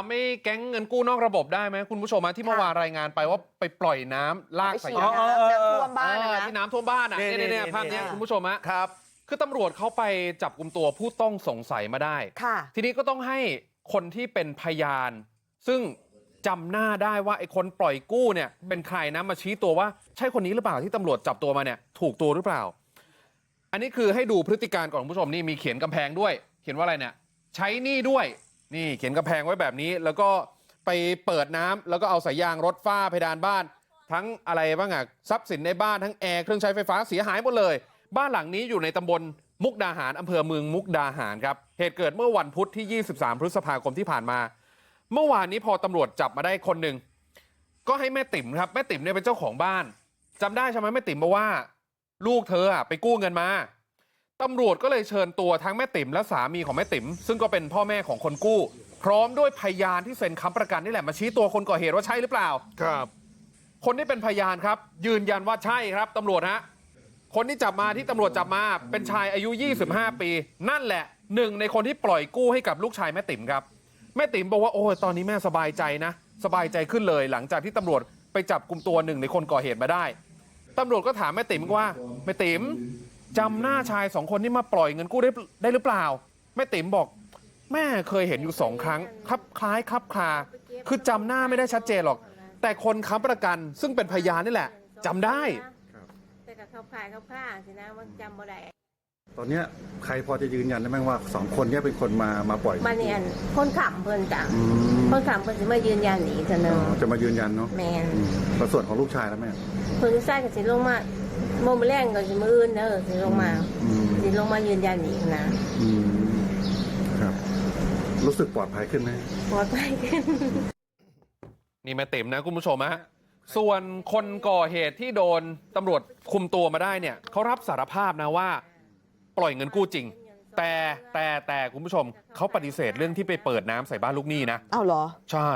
ทำให้แก๊งเงินกู้นอกระบบได้ไหมคุณผู้ชมอะที่เมื่อวานรายงานไปว่าไปปล่อยน้ำลากไปใส่ฉีดยางน้ำท่วมบ้านเอนะอนะที่น้ำท่วมบ้านอะนี่เนี่ยเนี่ยนี่ภาพเนี้ยนี่คุณผู้ชมฮะครับคือตำรวจเขาไปจับกลุ่มตัวผู้ต้องสงสัยมาได้ค่ะทีนี้ก็ต้องให้คนที่เป็นพยาน ซึ่งจำหน้าได้ว่าไอ้คนปล่อยกู้เนี่ยเป็นใครนะมาชี้ตัวว่าใช่คนนี้หรือเปล่าที่ตำรวจจับตัวมาเนี่ยถูกตัวหรือเปล่า อันนี้คือให้ดูพฤติการก่อนคุณผู้ชมนี่มีเขียนกำแพงด้วย เขียนว่าอะไรเนี่ย ใช้หนี่ด้วย นี่เขียนกำแพงไว้แบบนี้แล้วก็ไปเปิดน้ำแล้วก็เอาสายยางรถฝ้าเพดานบ้านทั้งอะไรบ้างอะทรัพย์สินในบ้านทั้งแอร์เครื่องใช้ไฟฟ้าเสียหายหมดเลย บ้านหลังนี้อยู่ในตำบลมุกดาหารอำเภอเมืองมุกดาหารครับเหตุเกิดเมื่อวันพุธที่ 23 พฤษภาคมที่ผ่านมา เมื่อวานนี้พอตำรวจจับมาได้คนหนึ่งก็ให้แม่ติ๋มครับแม่ติ๋มเนี่ยเป็นเจ้าของบ้านจำได้ใช่ไหมแม่ติ๋มบอกว่า ลูกเธออะไปกู้เงินมา ตำรวจก็เลยเชิญตัวทั้งแม่ติ๋มและสามีของแม่ติ๋มซึ่งก็เป็นพ่อแม่ของคนกู้ พร้อมด้วยพยานที่เซ็นค้ำประกันนี่แหละมาชี้ตัวคนก่อเหตุว่าใช่หรือเปล่า ครับ คนที่เป็นพยานครับ ยืนยันว่าใช่ครับตำรวจฮะคนที่จับมาที่ตำรวจจับมาเป็นชายอายุ 25 ปี นั่นแหละหนึ่งในคนที่ปล่อยกู้ให้กับลูกชายแม่ติ๋มครับ แม่ติ๋มบอกว่าโอ้ยตอนนี้แม่สบายใจนะ สบายใจขึ้นเลย หลังจากที่ตำรวจไปจับกลุ่มตัวหนึ่งในคนก่อเหตุมาได้ตำรวจก็ถามแม่ติ๋มว่าแม่ติ๋ม จำหน้าชายสองคนที่มาปล่อยเงินกู้ได้ได้หรือเปล่าแม่ติ๋มบอกแม่เคยเห็นอยู่สองครั้งคลับคล้ายคลับคลาคือจำหน้าไม่ได้ชัดเจนหรอกแต่คนค้ำประกันซึ่งเป็นพยานนี่แหละจำได้แต่กับเขาขายเขาฆ่าสินะมันจำบ่ได้ตอนเนี้ยใครพอจะยืนยันได้ไหมว่าสองคนเนี้ยเป็นคนมามาปล่อยมาเนี่ยคนขับเพิ่นจ้ะอืมคนขับเพิ่นสิมายืนยันอีกเท่านึอ๋งอจะมายืนยันเนาะแม่นอืมแล้วส่วนของลูกชายแล้วแม่เพิ่นใส่ก็สิลงมา โมมอแรงก็สิมื้ออื่นเด้อสิลงมาอืมสิลงมายืนยันอีกนะอืมครับ รู้สึกปลอดภัยขึ้นไหม ปลอดภัยขึ้น นี่แม่ติ๋มนะคุณผู้ชมฮะส่วนคนก่อเหตุที่โดนตำรวจคุมตัวมาได้เนี่ยเขารับสารภาพนะว่า ปล่อยเงินกู้จริง แต่แต่แต่คุณผู้ชมเขาปฏิเสธเรื่องที่ไปเปิดน้ำใส่บ้านลูกหนี้นะ เอาเหรอ ใช่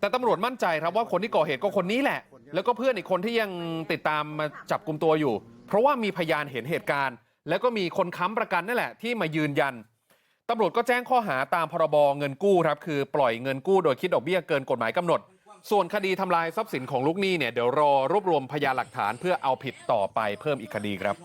แต่ตำรวจมั่นใจครับว่าคนที่ก่อเหตุก็คนนี้แหละ แล้วก็เพื่อนอีกคนที่ยังติดตามมาจับกลุ่มตัวอยู่เพราะว่ามีพยานเห็นเหตุการณ์แล้วก็มีคนค้ำประกันนั่นแหละที่มายืนยันตำรวจก็แจ้งข้อหาตามพรบเงินกู้ครับคือปล่อยเงินกู้โดยคิดดอกเบี้ยเกินกฎหมายกำหนด ส่วนคดีทำลายทรัพย์สินของลูกหนี้เนี่ยเดี๋ยวรอรวบรวมพยานหลักฐานเพื่อเอาผิดต่อไปเพิ่มอีกคดีครับ